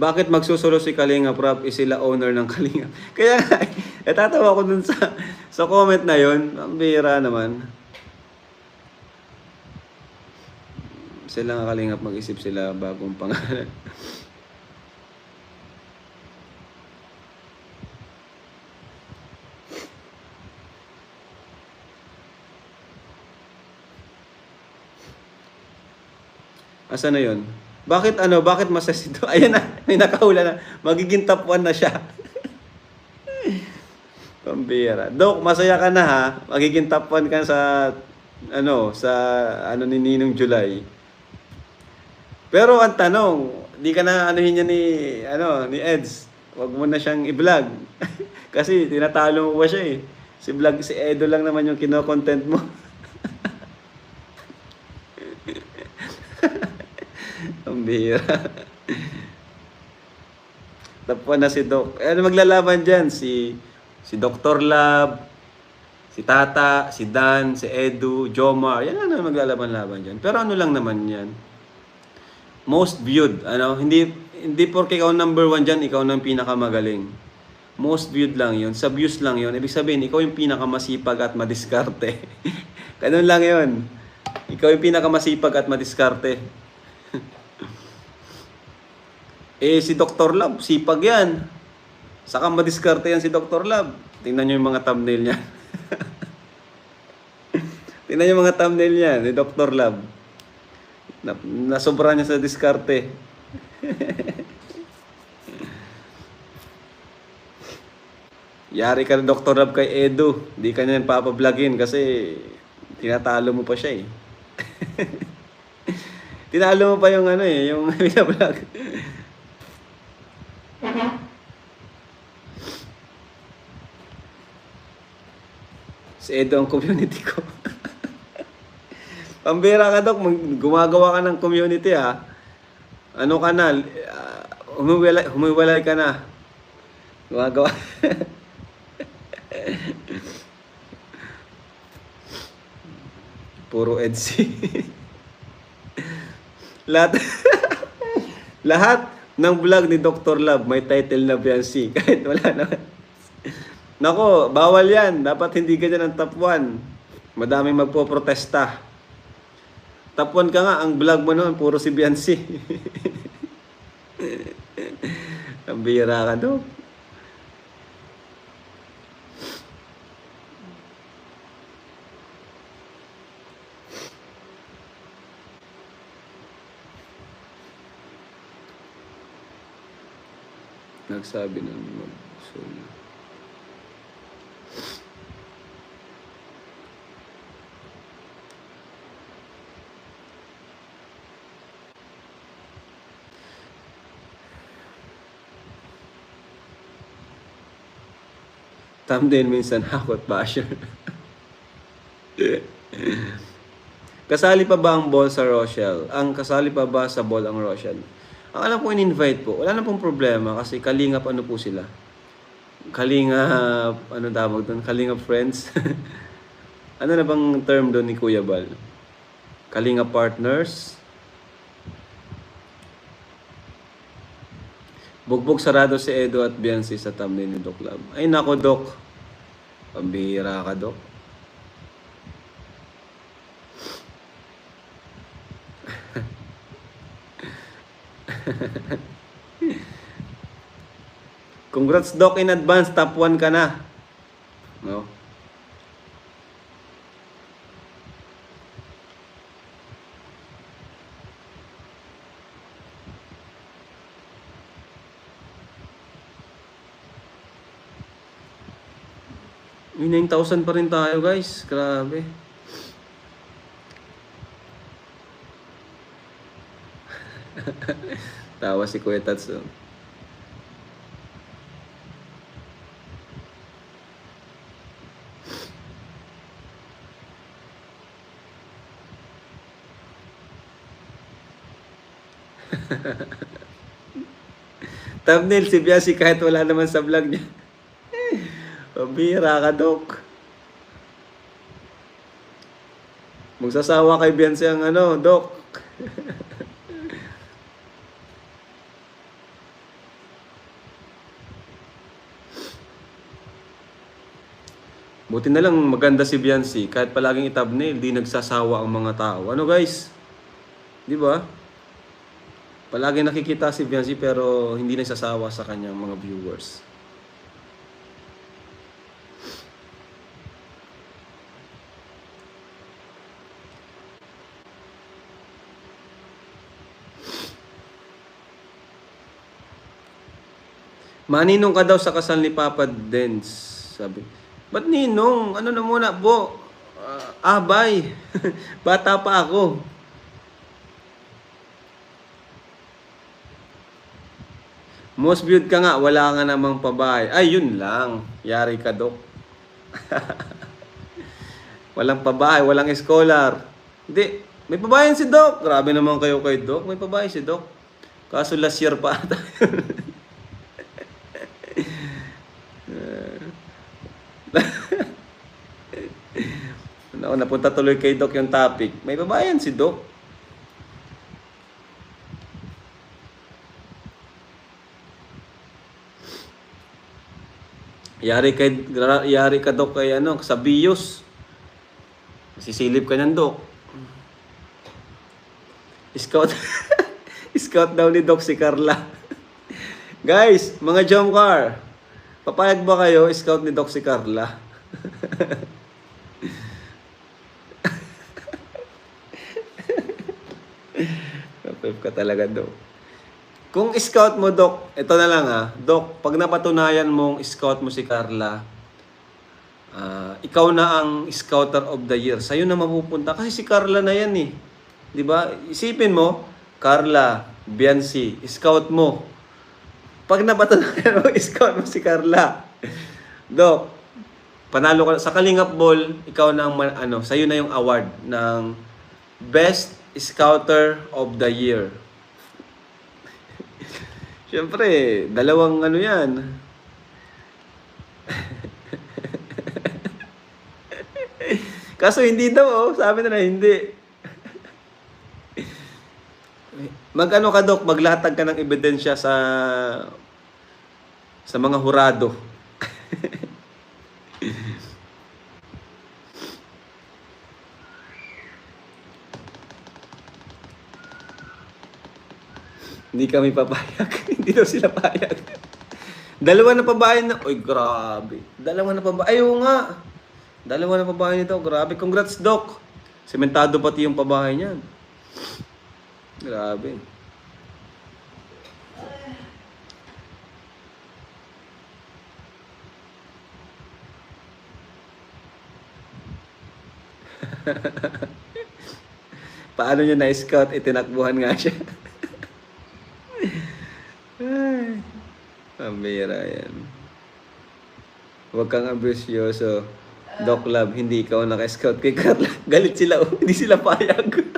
Bakit magsusulo si Kalinga Prab? Is sila owner ng Kalinga. Kaya nga, eh, tatawa ko dun sa, sa comment na yon Ang bihira naman. Sila nga Kalingap mag-isip sila bagong pangalan. Asa na yon? Bakit ano, bakit masas ito? Ayan na, may nakahula na. Magiging top 1 na siya. Pambira. Dok, masaya ka na ha. Magiging top 1 ka sa ano, sa ano ni Ninong July. Pero ang tanong, di ka na anuhin niya ni ano, ni Eds. Huwag mo na siyang i-vlog. Kasi tinatalo mo pa siya eh. Si vlog si Edo lang naman yung kino-content mo. Ang bihira. Tapos na si Doc. Eh, ano maglalaban dyan? Si, si Dr. Lab, si Tata, si Dan, si Edu, Jomar. Yan lang naman maglalaban-laban dyan. Pero ano lang naman yan? Most viewed. Ano? Hindi, hindi porke ikaw number one dyan, ikaw nang pinakamagaling. Most viewed lang yun. Sa views lang yun. Ibig sabihin, ikaw yung pinakamasipag at madiskarte. Ganun lang yun. Ikaw yung pinakamasipag at madiskarte. Eh, si Dr. Lab, sipag yan. Saka madiskarte yan si Dr. Lab. Tingnan nyo yung mga thumbnail niya. Tingnan nyo yung mga thumbnail niya ni Dr. Lab. Na, nasobra niya sa diskarte. Yari ka na Dr. Lab kay Edu. Di ka niyan papablogin kasi tinatalo mo pa siya eh. Tinalo mo pa yung ano eh, yung binablog. Si Edo ang community ko. Pambira ka, Dok. Mag- Gumagawa ka ng community, ha? Ano ka na? Uh, humiwalay, humiwalay ka na. Gumagawa. Puro EDC. Lahat, lahat ng vlog ni Dr. Love may title na Biancy. Kahit wala naman. Nako, bawal yan. Dapat hindi ganyan ang top 1. Madaming magpo-protesta. Top 1 ka nga, ang vlog mo noon, puro si Biancy. ang bira ka, Dok. Nagsabi ng mag-solo. Thumbnail minsan hakot basher. kasali pa ba ang ball sa Rochelle? Ang kasali pa ba sa ball ang Rochelle? Ang alam ko in-invite po, wala na pong problema kasi kalingap ano po sila. Kalingap, ano tawag doon? Kalingap friends. ano na bang term doon ni Kuya Bal? Kalingap partners? Bugbog sarado si Edo at Biancy sa thumbnail ni Doc Lab. Ay nako, Doc. Pambihira ka, Doc. Congrats, Doc, in advance. Top 1 ka na. No? May 9,000 pa rin tayo, guys. Grabe. Tawa si Kuya Tatsu. Thumbnail si Biasi kahit wala naman sa vlog niya. Pambira ka, Dok. Magsasawa kay Beyonce ang ano, Dok. Buti na lang maganda si Beyonce kahit palaging i-thumbnail, di nagsasawa ang mga tao. Ano guys? 'Di ba? Palagi nakikita si Beyonce pero hindi nagsasawa sa kanyang mga viewers. Maninong ka daw sa kasal ni Papa Dens. Sabi. Ba't ninong? Ano na muna, bo? Ah, abay. Bata pa ako. Most viewed ka nga, wala nga namang pabahay. Ay, yun lang. Yari ka, Dok. walang pabahay, walang scholar. Hindi, may pabayan si Doc. Grabe naman kayo kay Doc. May pabahay si Doc. Kaso last year pa ata. Ano, napunta tuloy kay Doc yung topic. May babayan si Doc. Yari kay yari ka Doc kay ano sa BIOS. Sisilip ka ng Doc. Scout Scout daw ni Doc si Carla. Guys, mga jump car. Papayag ba kayo scout ni Doc si Carla? Kapif ka talaga, Dok. Kung scout mo, Dok, ito na lang ah. Dok, pag napatunayan mong scout mo si Carla, ah, ikaw na ang scouter of the year. Sa'yo na mapupunta. Kasi si Carla na yan eh. Ba? Isipin mo, Carla, Biancy, scout mo. Pag napatunayan mo, scout mo si Carla. Dok, panalo ka sa Kalingap Ball, ikaw na ang ano, sa'yo na yung award ng Best Scouter of the Year. Siyempre, dalawang ano yan. Kaso hindi daw, oh. Sabi na hindi. Mag-ano ka, Dok? Maglatag ka ng ebidensya sa sa mga hurado. Hindi kami papayag. Hindi daw sila payag. Dalawa na pabahay na. Uy, grabe. Dalawa na pabahay. Ayaw nga. Dalawa na pabahay nito. Grabe. Congrats, Doc. Sementado pati yung pabahay niyan. Grabe. Paano niya na-scout? Itinakbuhan nga siya. Ay, pambira yan. Huwag kang ambisyoso. Doc Love, hindi ikaw naka-scout kay Carla. Galit sila, oh. hindi sila payag.